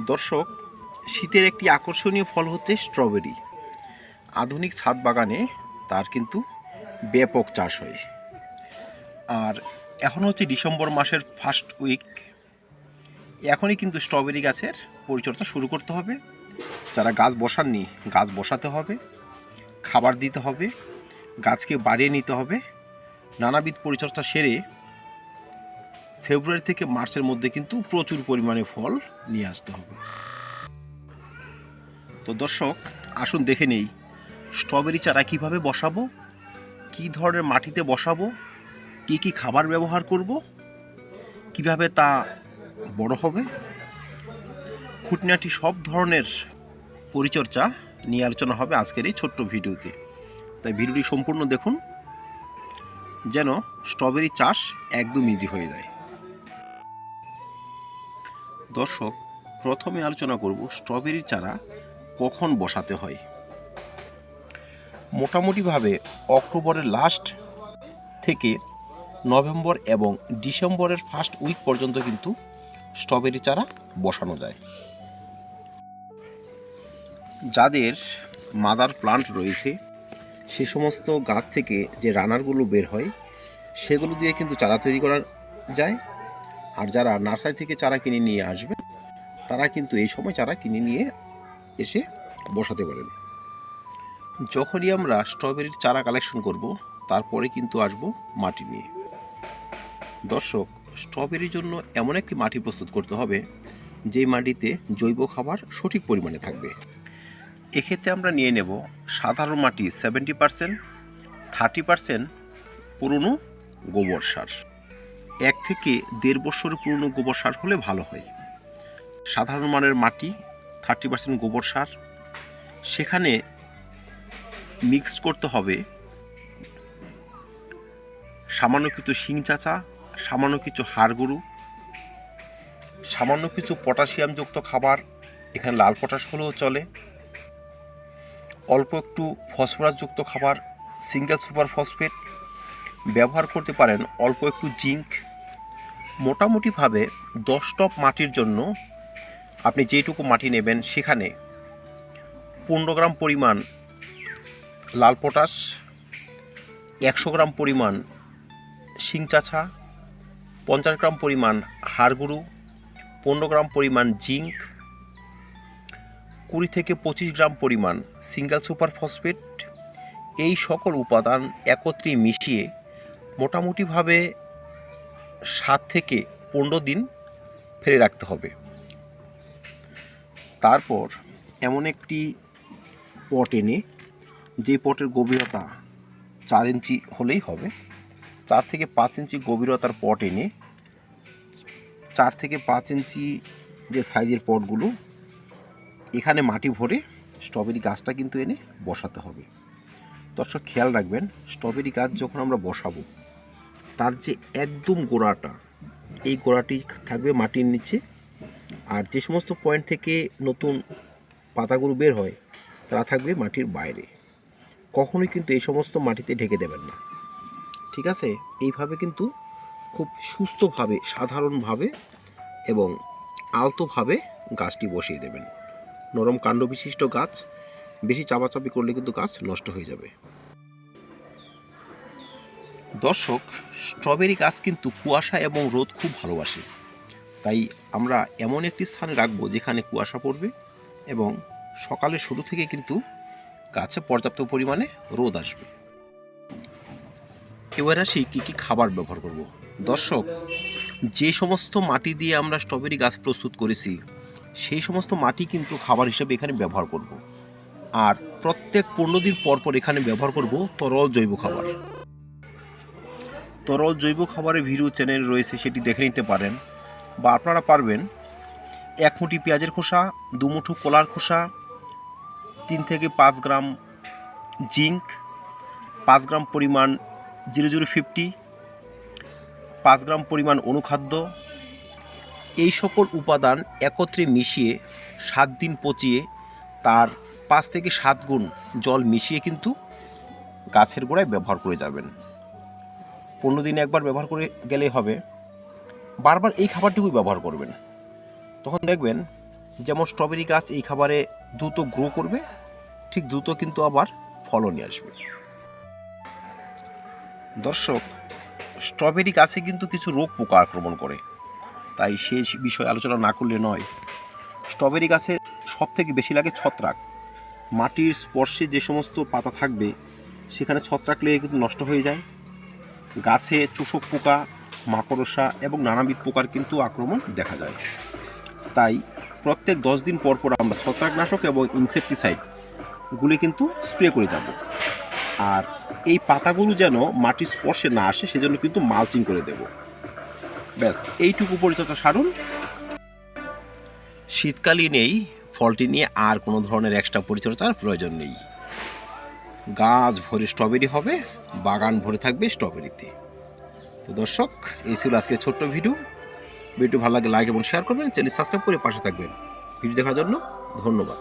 দর্শক, শীতের একটি আকর্ষণীয় ফল হচ্ছে স্ট্রবেরি। আধুনিক ছাদ বাগানে তার কিন্তু ব্যাপক চাষ হয়। আর এখন হচ্ছে ডিসেম্বর মাসের ফার্স্ট উইক। এখনই কিন্তু স্ট্রবেরি গাছের পরিচর্যা শুরু করতে হবে। যারা গাছ বসাননি, গাছ বসাতে হবে, খাবার দিতে হবে, গাছকে বাড়িয়ে নিতে হবে। নানাবিধ পরিচর্যা সেরে ফেব্রুয়ারি থেকে মার্চের মধ্যে কিন্তু প্রচুর পরিমাণে ফল নিয়ে আসতে হবে। তো দর্শক, আসুন দেখে নেই, স্ট্রবেরি চারা কীভাবে বসাবো? কি ধরনের মাটিতে বসাবো? কি কি খাবার ব্যবহার করব? কীভাবে তা বড় হবে? খুঁটিনাটি সব ধরনের পরিচর্যা নিয়ে আলোচনা হবে আজকের এই ছোট্ট ভিডিওতে। তাই ভিডিওটি সম্পূর্ণ দেখুন, যেন স্ট্রবেরি চাষ একদম ইজি হয়ে যায়। দর্শক, প্রথমে আলোচনা করব স্ট্রবেরি চারা কখন বসাতে হয়। মোটামুটিভাবে অক্টোবরের লাস্ট থেকে নভেম্বর এবং ডিসেম্বরের ফার্স্ট উইক পর্যন্ত কিন্তু স্ট্রবেরি চারা বসানো যায়। যাদের মাদার প্লান্ট রয়েছে, সে সমস্ত গাছ থেকে যে রানারগুলো বের হয়, সেগুলো দিয়ে কিন্তু চারা তৈরি করা যায়। আর যারা নার্সারি থেকে চারা কিনে নিয়ে আসবে, তারা কিন্তু এই সময় চারা কিনে নিয়ে এসে বসাতে পারেন। যখনই আমরা স্ট্রবেরির চারা কালেকশন করব, তারপরে কিন্তু আসব মাটি নিয়ে। দর্শক স্ট্রবেরির জন্য এমন একটি মাটি প্রস্তুত করতে হবে, যেই মাটিতে জৈব খাবার সঠিক পরিমাণে থাকবে। এক্ষেত্রে আমরা নিয়ে নেব সাধারণ মাটি সেভেন্টি পারসেন্ট থার্টি পারসেন্ট পুরনো গোবর সার। থেকে দেড় বছরের পুরনো গোবর সার হলে ভালো হয়। সাধারণ মানের মাটি থার্টি পার্সেন্ট গোবর সার। সেখানে মিক্স করতে হবে সামান্য কিছু শিং চাচা, সামান্য কিছু হাড় গরু সামান্য কিছু পটাশিয়ামযুক্ত খাবার, এখানে লাল পটাশ হলেও চলে। অল্প একটু ফসফরাসযুক্ত খাবার সিঙ্গেল সুপার ফসফেট ব্যবহার করতে পারেন অল্প একটু জিঙ্ক মোটামুটিভাবে দশ টপ মাটির জন্য আপনি যেটুকু মাটি নেবেন সেখানে পনেরো গ্রাম পরিমাণ লাল পটাশ, একশো গ্রাম পরিমাণ শিংচাছা পঞ্চাশ গ্রাম পরিমাণ হাড়গুড়ু, পনেরো গ্রাম পরিমাণ জিঙ্ক কুড়ি থেকে পঁচিশ গ্রাম পরিমাণ সিঙ্গেল সুপার ফসফেট। এই সকল উপাদান একত্রে মিশিয়ে মোটামুটিভাবে সাত থেকে পনেরো দিন ফেলে রাখতে হবে। তারপর এমন একটি পট এনে যে পটের গভীরতা চার ইঞ্চি হলেই হবে, চার থেকে পাঁচ ইঞ্চি গভীরতার পট এনে চার থেকে পাঁচ ইঞ্চি যে সাইজের পটগুলো, এখানে মাটি ভরে স্ট্রবেরি গাছটা কিন্তু এনে বসাতে হবে। দর্শক, খেয়াল রাখবেন, স্ট্রবেরি গাছ যখন আমরা বসাবো তার যে একদম গোড়াটা, এই গোড়াটি থাকবে মাটির নিচে। আর যে সমস্ত পয়েন্ট থেকে নতুন পাতাগুলো বের হয়, তারা থাকবে মাটির বাইরে। কখনোই কিন্তু এই সমস্ত মাটিতে ঢেকে দেবেন না। ঠিক আছে? এইভাবে কিন্তু খুব সুস্থভাবে, সাধারণভাবে এবং আলতোভাবে গাছটি বসিয়ে দেবেন। নরম কাণ্ড বিশিষ্ট গাছ, বেশি চাপাচাপি করলে কিন্তু গাছ নষ্ট হয়ে যাবে। দর্শক, স্ট্রবেরি গাছ কিন্তু কুয়াশা এবং রোদ খুব ভালোবাসে। তাই আমরা এমন একটি স্থানে রাখব যেখানে কুয়াশা পড়বে এবং সকালের শুরু থেকে কিন্তু গাছে পর্যাপ্ত পরিমাণে রোদ আসবে। এবার আসি কী কী খাবার ব্যবহার করব। দর্শক, যে সমস্ত মাটি দিয়ে আমরা স্ট্রবেরি গাছ প্রস্তুত করেছি, সেই সমস্ত মাটি কিন্তু খাবার হিসেবে এখানে ব্যবহার করব। আর প্রত্যেক পনেরো দিন পর পর এখানে ব্যবহার করব তরল জৈব খাবার। তরল জৈব খাবারের ভিডিও চ্যানেল রয়েছে, সেটি দেখে নিতে পারেন। বা আপনারা পারবেন এক মুঠি পেঁয়াজের খোসা, দু মুঠো কলার খোসা, তিন থেকে পাঁচ গ্রাম জিঙ্ক পাঁচ গ্রাম পরিমাণ জিরো জিরো ফিফটি, পাঁচ গ্রাম পরিমাণ অনুখাদ্য। এই সকল উপাদান একত্রে মিশিয়ে সাত দিন পচিয়ে তার পাঁচ থেকে সাত গুণ জল মিশিয়ে কিন্তু গাছের গোড়ায় ব্যবহার করে যাবেন। পনেরো দিনে একবার ব্যবহার করে গেলে হবে। বারবার এই খাবারটুকুই ব্যবহার করবেন। তখন দেখবেন যেমন স্ট্রবেরি গাছ এই খাবারে দ্রুত গ্রো করবে, ঠিক দ্রুত কিন্তু আবার ফলও নিয়ে আসবে। দর্শক স্ট্রবেরি গাছে কিন্তু কিছু রোগ পোকা আক্রমণ করে। তাই সেই বিষয়ে আলোচনা না করলে নয় স্ট্রবেরি গাছে সব থেকে বেশি লাগে ছত্রাক। মাটির স্পর্শে যে সমস্ত পাতা থাকবে, সেখানে ছত্রাক লেগে কিন্তু নষ্ট হয়ে যায়। গাছে চোষক পোকা, মাকড়সা এবং নানাবিধ পোকার কিন্তু আক্রমণ দেখা যায় তাই প্রত্যেক দশ দিন পর পর আমরা ছত্রাকনাশক এবং ইনসেকটিসাইড গুলি কিন্তু স্প্রে করে যাব। আর এই পাতাগুলো যেন মাটির স্পর্শে না আসে, সেজন্য কিন্তু মালচিং করে দেব। ব্যাস, এইটুকু পরিচর্যা সারুন। শীতকালীন এই ফলটি নিয়ে আর কোনো ধরনের এক্সট্রা পরিচর্যার প্রয়োজন নেই। গাছ ভরে স্ট্রবেরি হবে বাগান ভরে থাকবে স্ট্রবেরিতে। তো দর্শক, এই ছিল আজকে ছোট্ট ভিডিও। ভিডিও ভালো লাগে লাইক এবং শেয়ার করবেন। চ্যানেল সাবস্ক্রাইব করে পাশে থাকবেন। ভিডিও দেখার জন্য ধন্যবাদ।